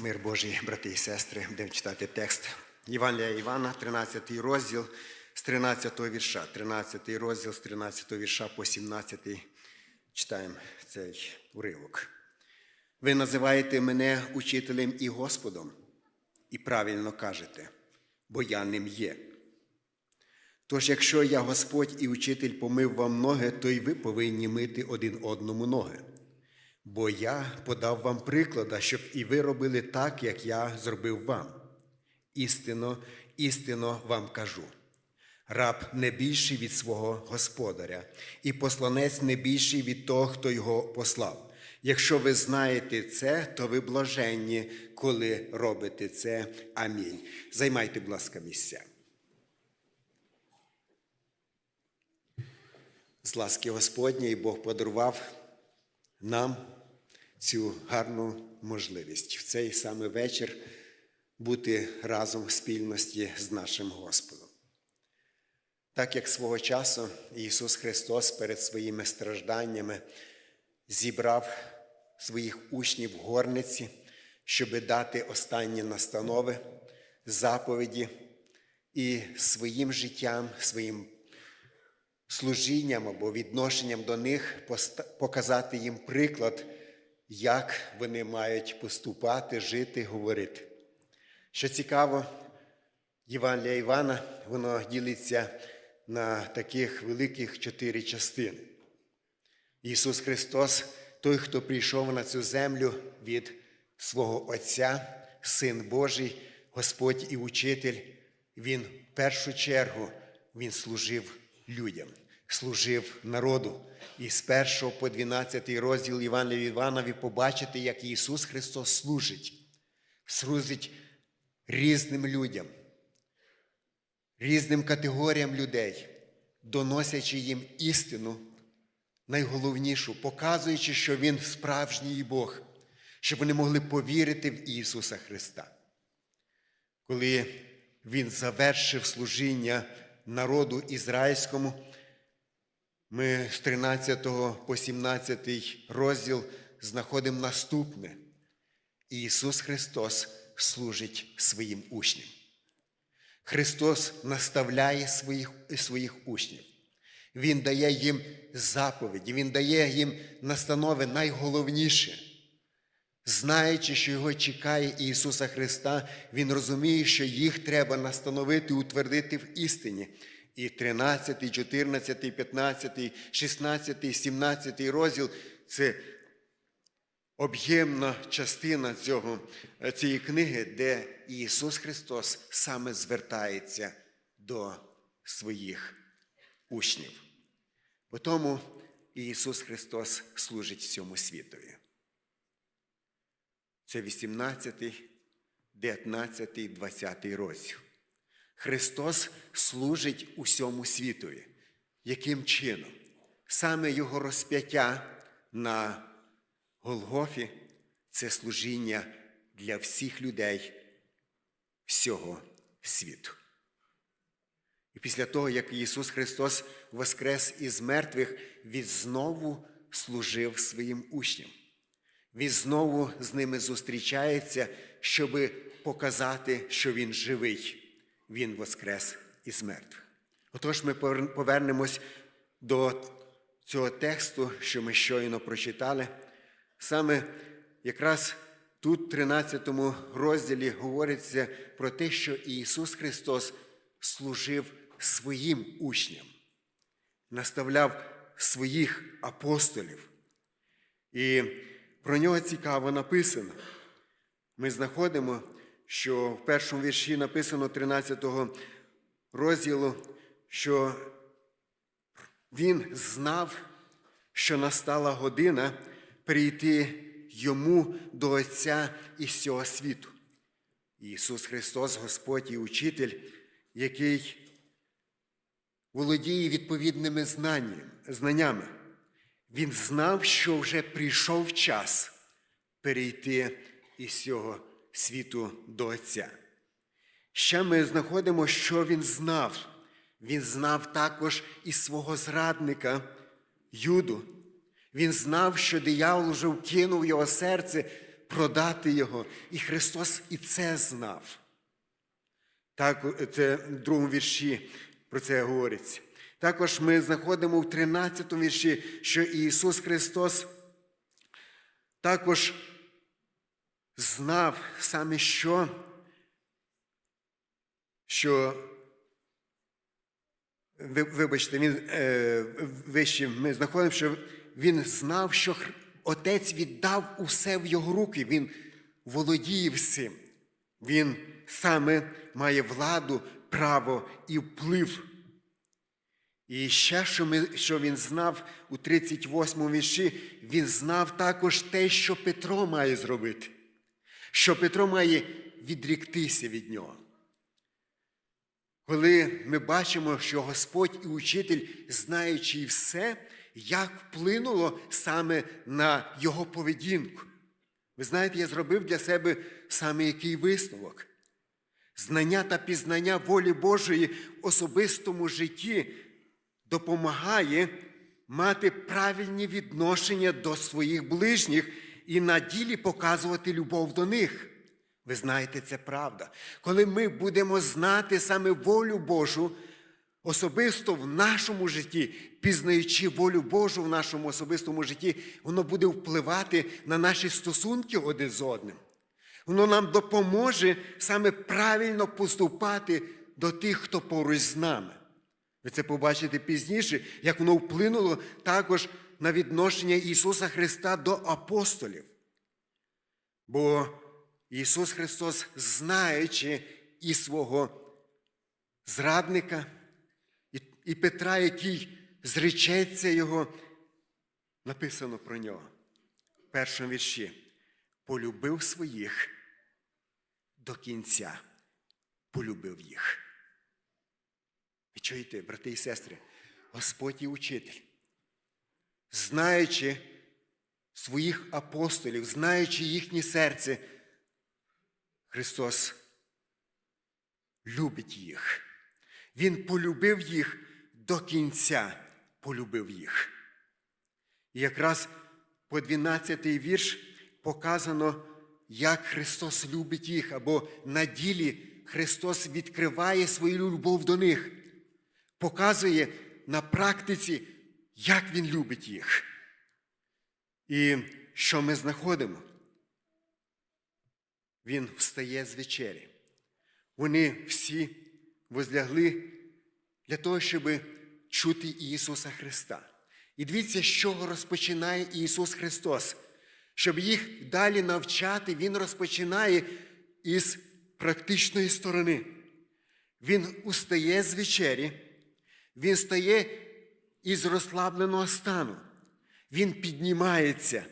Мир Божий, брати і сестри, будемо читати текст Євангелія Івана, 13 розділ з 13 вірша. 13 розділ з 13 вірша по 17 читаємо цей уривок. Ви називаєте мене учителем і Господом, і правильно кажете, бо я ним є. Тож, якщо я Господь і учитель помив вам ноги, то й ви повинні мити один одному ноги. Бо я подав вам приклада, щоб і ви робили так, як я зробив вам. Істинно, істинно вам кажу. Раб не більший від свого господаря, і посланець не більший від того, хто його послав. Якщо ви знаєте це, то ви блаженні, коли робите це. Амінь. Займайте, будь ласка, місця. З ласки Господньої Бог подарував нам цю гарну можливість в цей саме вечір бути разом в спільності з нашим Господом. Так як свого часу Ісус Христос перед своїми стражданнями зібрав своїх учнів в горниці, щоб дати останні настанови, заповіді і своїм життям, своїм служінням або відношенням до них показати їм приклад, як вони мають поступати, жити, говорити. Що цікаво, Євангелія Івана, воно ділиться на таких великих чотири частини. Ісус Христос, той, хто прийшов на цю землю від свого Отця, Син Божий, Господь і Учитель, Він в першу чергу Він служив людям, служив народу. І з 1 по 12 розділ Івана ви побачите, як Ісус Христос служить, служить різним людям, різним категоріям людей, доносячи їм істину, найголовнішу, показуючи, що Він справжній Бог, щоб вони могли повірити в Ісуса Христа. Коли Він завершив служіння народу ізраїльському, ми з 13 по 17 розділ знаходимо наступне. Ісус Христос служить своїм учням. Христос наставляє своїх, своїх учнів. Він дає їм заповіді, Він дає їм настанови найголовніше. Знаючи, що Його чекає Ісуса Христа, Він розуміє, що їх треба настановити, утвердити в істині. І 13, 14, 15, 16, 17 розділ це об'ємна частина цього, цієї книги, де Ісус Христос саме звертається до своїх учнів. По тому Ісус Христос служить всьому світові. Це 18, 19, 20 розділ. Христос служить усьому світові. Яким чином? Саме Його розп'яття на Голгофі це служіння для всіх людей всього світу. І після того, як Ісус Христос воскрес із мертвих, Він знову служив своїм учням. Він знову з ними зустрічається, щоб показати, що Він живий. Він воскрес із мертвих. Отож, ми повернемось до цього тексту, що ми щойно прочитали. Саме якраз тут, в 13 розділі, говориться про те, що Ісус Христос служив своїм учням, наставляв своїх апостолів. І про нього цікаво написано. Ми знаходимо, що в першому вірші написано 13 розділу, що він знав, що настала година прийти йому до Отця із цього світу. Ісус Христос, Господь і Учитель, який володіє відповідними знаннями. Він знав, що вже прийшов час перейти із цього світу до Отця. Ще ми знаходимо, що він знав. Він знав також і свого зрадника Юду. Він знав, що диявол вже вкинув його серце продати Його. І Христос і це знав. Так, це в другому вірші про це говориться. Також ми знаходимо в 13 вірші, що Ісус Христос також знав саме що, що вибачте, він е, вище ми знаходимо, що він знав, що Отець віддав усе в його руки. Він володіє всім. Він саме має владу, право і вплив. І ще, що, ми, що він знав у 38 вірші, він знав також те, що Петро має зробити, що Петро має відріктися від нього. Коли ми бачимо, що Господь і учитель, знаючи все, як вплинуло саме на його поведінку. Ви знаєте, я зробив для себе саме який висновок. Знання та пізнання волі Божої в особистому житті допомагає мати правильні відношення до своїх ближніх і на ділі показувати любов до них. Ви знаєте, це правда. Коли ми будемо знати саме волю Божу, особисто в нашому житті, пізнаючи волю Божу в нашому особистому житті, воно буде впливати на наші стосунки один з одним. Воно нам допоможе саме правильно поступати до тих, хто поруч з нами. Ви це побачите пізніше, як воно вплинуло також на відношення Ісуса Христа до апостолів. Бо Ісус Христос, знаючи і свого зрадника, і, Петра, який зречеться Його, написано про нього в першому вірші. Полюбив своїх до кінця, полюбив їх. Ви чуєте, брати і сестри, Господь і учитель, знаючи своїх апостолів, знаючи їхнє серце, Христос любить їх. Він полюбив їх до кінця, полюбив їх. І якраз по 12-й вірш показано, як Христос любить їх, або на ділі Христос відкриває свою любов до них, показує на практиці, як Він любить їх. І що ми знаходимо? Він встає з вечері. Вони всі возлягли для того, щоб чути Ісуса Христа. І дивіться, з чого розпочинає Ісус Христос. Щоб їх далі навчати, Він розпочинає із практичної сторони. Він устає з вечері, він стає із розслабленого стану. Він піднімається.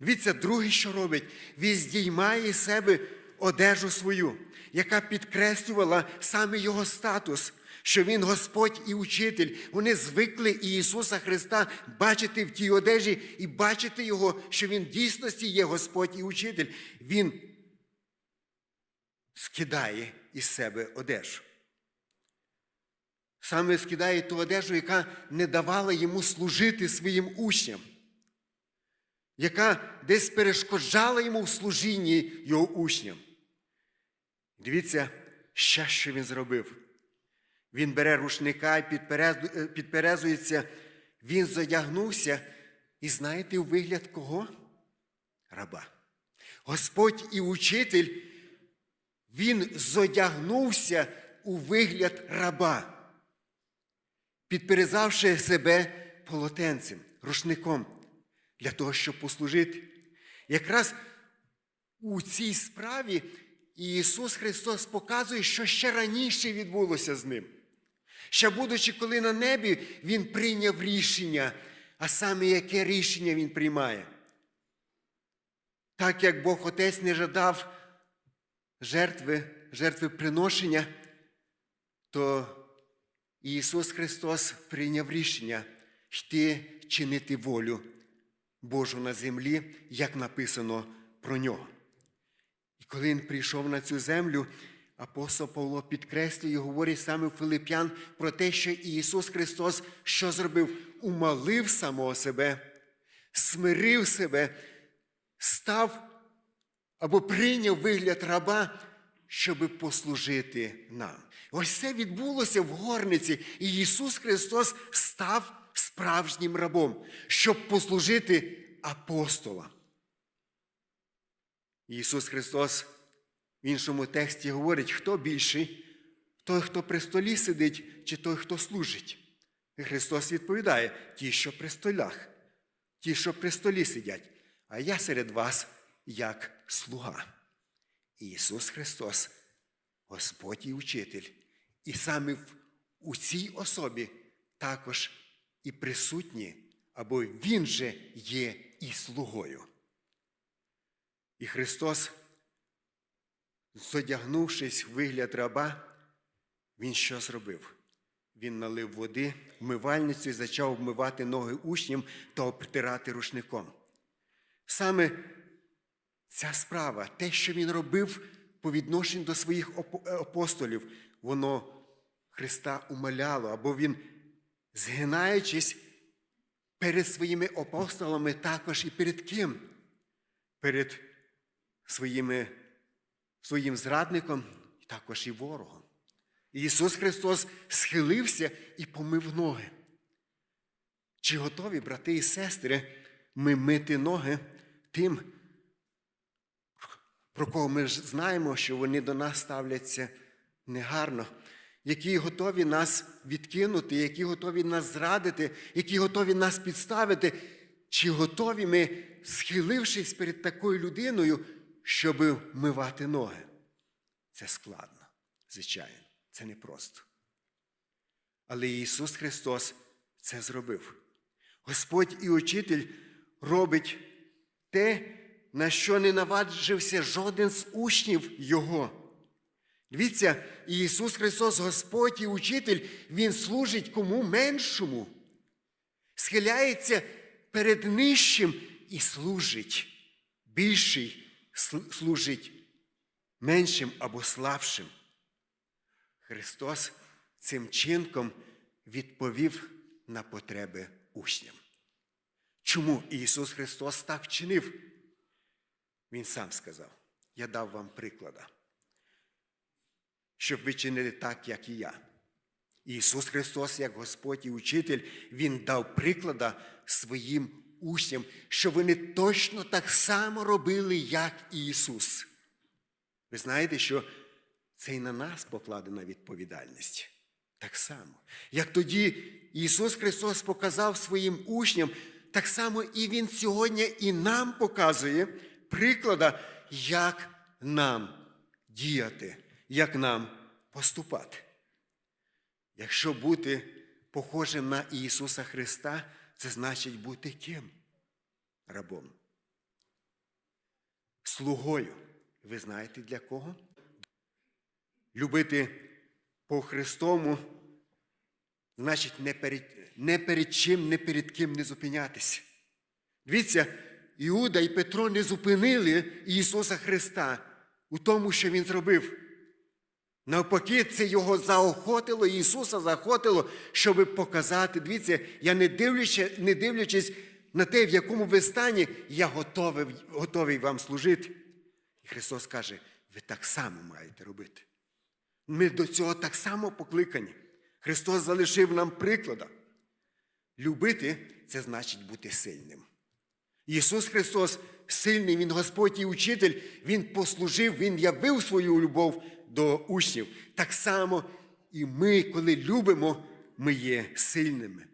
Дивіться, другий, що робить, він здіймає з себе одежу свою, яка підкреслювала саме його статус, що він Господь і учитель. Вони звикли Ісуса Христа бачити в тій одежі і бачити Його, що Він в дійсності є Господь і учитель. Він скидає із себе одежу. Саме скидає ту одежу, яка не давала йому служити своїм учням, яка десь перешкоджала йому в служінні його учням. Дивіться, ще що він зробив. Він бере рушника і підперезується, він задягнувся, і знаєте, у вигляд кого? Раба. Господь і учитель, він зодягнувся у вигляд раба підперезавши себе полотенцем, рушником, для того, щоб послужити. Якраз у цій справі Ісус Христос показує, що ще раніше відбулося з ним. Ще будучи, коли на небі, Він прийняв рішення, а саме яке рішення Він приймає. Так як Бог Отець не жадав жертви, жертви приношення, то Ісус Христос прийняв рішення йти чинити волю Божу на землі, як написано про нього. І коли він прийшов на цю землю, апостол Павло підкреслює і говорить саме Филип'ян про те, що Ісус Христос що зробив? Умалив самого себе, смирив себе, став або прийняв вигляд раба, щоб послужити нам. Ось це відбулося в горниці, і Ісус Христос став справжнім рабом, щоб послужити апостолам. Ісус Христос в іншому тексті говорить, хто більший, той, хто при столі сидить, чи той, хто служить. Христос відповідає: ті, що при столях, ті, що при столі сидять, а я серед вас як слуга. Ісус Христос, Господь і учитель, і саме у цій особі також і присутні, або Він же є і слугою. І Христос, зодягнувшись в вигляд раба, Він що зробив? Він налив води в мивальницю і почав обмивати ноги учням та обтирати рушником. Саме ця справа, те, що він робив по відношенню до своїх апостолів, воно Христа умаляло, або Він, згинаючись перед своїми апостолами, також і перед ким? Перед своїми, своїм зрадником, і також і ворогом. І Ісус Христос схилився і помив ноги. Чи готові, брати і сестри, ми мити ноги тим, про кого ми ж знаємо, що вони до нас ставляться негарно, які готові нас відкинути, які готові нас зрадити, які готові нас підставити, чи готові ми, схилившись перед такою людиною, щоб вмивати ноги? Це складно, звичайно, це непросто. Але Ісус Христос це зробив. Господь і учитель робить те, на що не наважився жоден з учнів Його. Дивіться, Ісус Христос, Господь і учитель, Він служить кому меншому, схиляється перед нижчим і служить. Більший служить меншим або слабшим. Христос цим чинком відповів на потреби учням. Чому Ісус Христос так вчинив? Він сам сказав: Я дав вам приклада, щоб ви чинили так, як і я. Ісус Христос, як Господь і учитель, Він дав приклада своїм учням, що вони точно так само робили, як Ісус. Ви знаєте, що це і на нас покладена відповідальність. Так само. Як тоді Ісус Христос показав своїм учням, так само і Він сьогодні і нам показує приклада, як нам діяти, як нам поступати. Якщо бути похожим на Ісуса Христа, це значить бути ким? Рабом. Слугою. Ви знаєте для кого? Любити по Христому, значить не перед, не перед чим, не перед ким не зупинятися. Дивіться, Іуда і Петро не зупинили Ісуса Христа у тому, що Він зробив. Навпаки, це його заохотило, Ісуса заохотило, щоб показати. Дивіться, я не дивлячись, не дивлячись на те, в якому ви стані, я готовий, готовий вам служити. І Христос каже, ви так само маєте робити. Ми до цього так само покликані. Христос залишив нам приклада. Любити це значить бути сильним. Ісус Христос сильний, Він Господь і учитель, Він послужив, Він явив свою любов до учнів. Так само і ми, коли любимо, ми є сильними.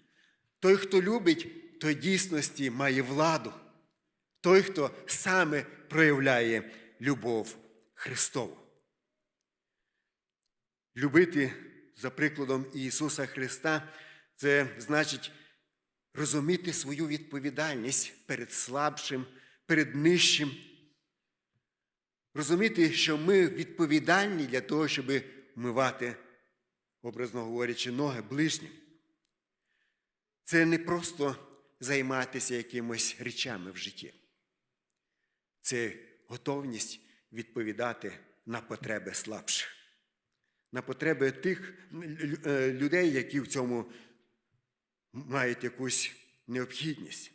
Той, хто любить, той дійсності має владу. Той, хто саме проявляє любов Христову. Любити за прикладом Ісуса Христа це значить розуміти свою відповідальність перед слабшим, перед нижчим. Розуміти, що ми відповідальні для того, щоб вмивати, образно говорячи, ноги ближнім. Це не просто займатися якимось речами в житті. Це готовність відповідати на потреби слабших, на потреби тих е, людей, які в цьому мають якусь необхідність.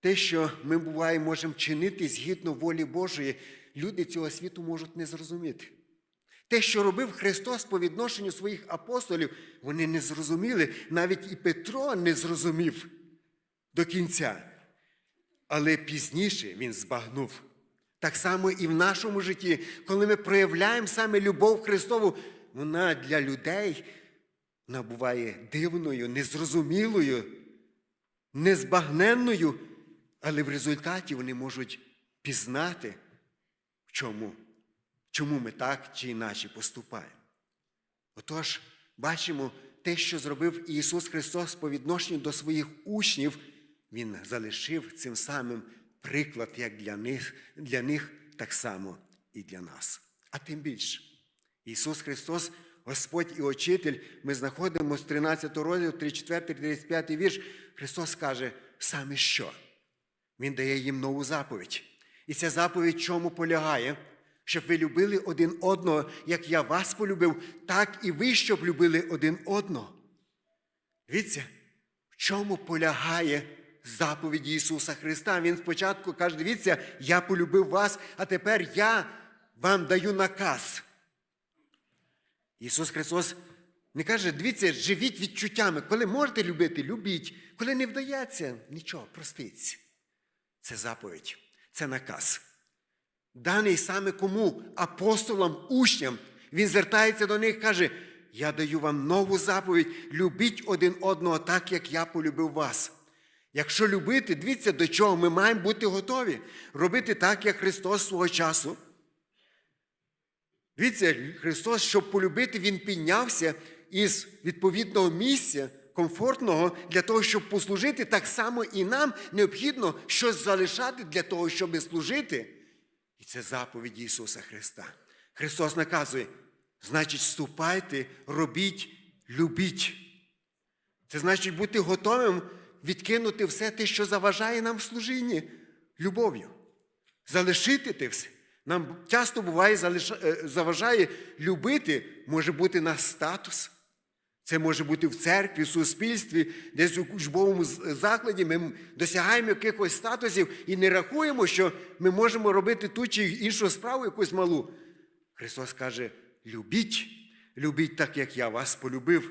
те, що ми буває, можемо чинити згідно волі Божої, люди цього світу можуть не зрозуміти. Те, що робив Христос по відношенню своїх апостолів, вони не зрозуміли. Навіть і Петро не зрозумів до кінця. Але пізніше він збагнув. Так само і в нашому житті, коли ми проявляємо саме любов Христову, вона для людей набуває дивною, незрозумілою, незбагненною, але в результаті вони можуть пізнати, чому, чому ми так чи іначе поступаємо. Отож, бачимо те, що зробив Ісус Христос по відношенню до своїх учнів, Він залишив цим самим приклад як для них, для них, так само і для нас. А тим більше, Ісус Христос, Господь і Учитель, ми знаходимо з 13 розділу, 34, 35 вірш, Христос каже, саме що? Він дає їм нову заповідь. І ця заповідь чому полягає? Щоб ви любили один одного, як я вас полюбив, так і ви, щоб любили один одного. Дивіться, в чому полягає заповідь Ісуса Христа? Він спочатку каже: дивіться, я полюбив вас, а тепер я вам даю наказ. Ісус Христос не каже, дивіться, живіть відчуттями. Коли можете любити, любіть. Коли не вдається, нічого, проститься. Це заповідь, це наказ. Даний саме кому? Апостолам, учням. Він звертається до них і каже: Я даю вам нову заповідь, любіть один одного так, як я полюбив вас. Якщо любити, дивіться, до чого ми маємо бути готові. Робити так, як Христос свого часу. Дивіться, Христос, щоб полюбити, Він піднявся із відповідного місця, комфортного, для того, щоб послужити, так само і нам необхідно щось залишати для того, щоб служити. І це заповідь Ісуса Христа. Христос наказує, значить, вступайте, робіть, любіть. Це значить бути готовим відкинути все те, що заважає нам в служінні любов'ю. Залишити те все. Нам часто буває, е, заважає любити, може бути наш статус. Це може бути в церкві, в суспільстві, десь у учбовому закладі ми досягаємо якихось статусів і не рахуємо, що ми можемо робити ту чи іншу справу, якусь малу. Христос каже: любіть, любіть так, як я вас полюбив.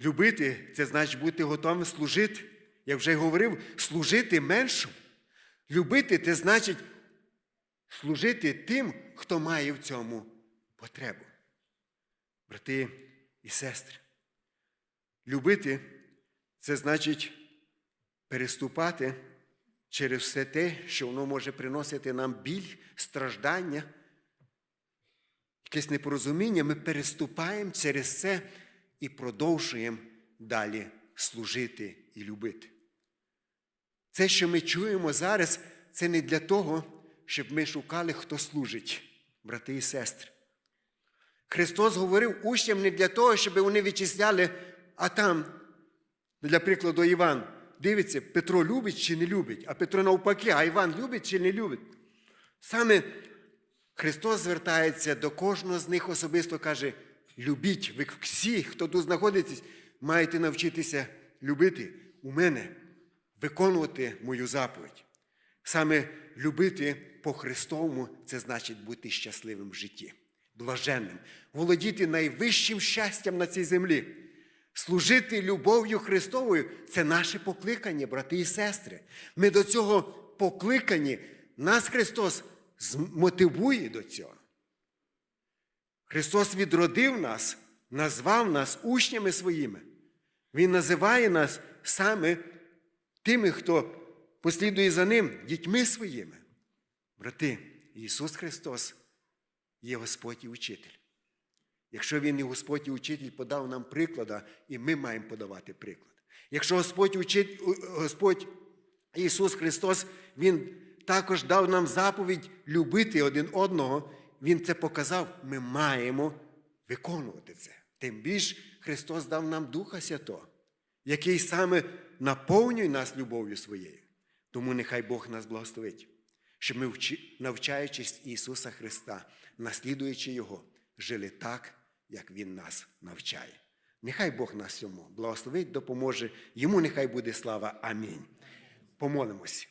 Любити це значить бути готовим служити. Як вже говорив, служити меншим. Любити це значить служити тим, хто має в цьому потребу. Брати і сестри, любити це значить переступати через все те, що воно може приносити нам біль, страждання, якесь непорозуміння, ми переступаємо через це і продовжуємо далі служити і любити. Це, що ми чуємо зараз, це не для того, щоб ми шукали, хто служить, брати і сестри. Христос говорив учням не для того, щоб вони відчисляли, а там, для прикладу, Іван дивиться, Петро любить чи не любить, а Петро навпаки, а Іван любить чи не любить. Саме Христос звертається до кожного з них особисто каже: любіть, ви всі, хто тут знаходитесь, маєте навчитися любити у мене, виконувати мою заповідь. Саме любити по-христовому це значить бути щасливим в житті, блаженним, володіти найвищим щастям на цій землі. Служити любов'ю Христовою це наше покликання, брати і сестри. Ми до цього покликані, нас Христос змотивує до цього. Христос відродив нас, назвав нас учнями своїми. Він називає нас саме тими, хто послідує за Ним, дітьми своїми. Брати, Ісус Христос є Господь і учитель. Якщо Він і Господь і учитель подав нам приклада, і ми маємо подавати приклад. Якщо Господь, учить, Господь Ісус Христос, Він також дав нам заповідь любити один одного, Він це показав, ми маємо виконувати це. Тим більш Христос дав нам Духа Святого, який саме наповнює нас любов'ю своєю. Тому нехай Бог нас благословить, щоб ми, навчаючись Ісуса Христа, наслідуючи Його, жили так, як Він нас навчає. Нехай Бог нас цьому благословить, допоможе. Йому нехай буде слава. Амінь. Помолимось.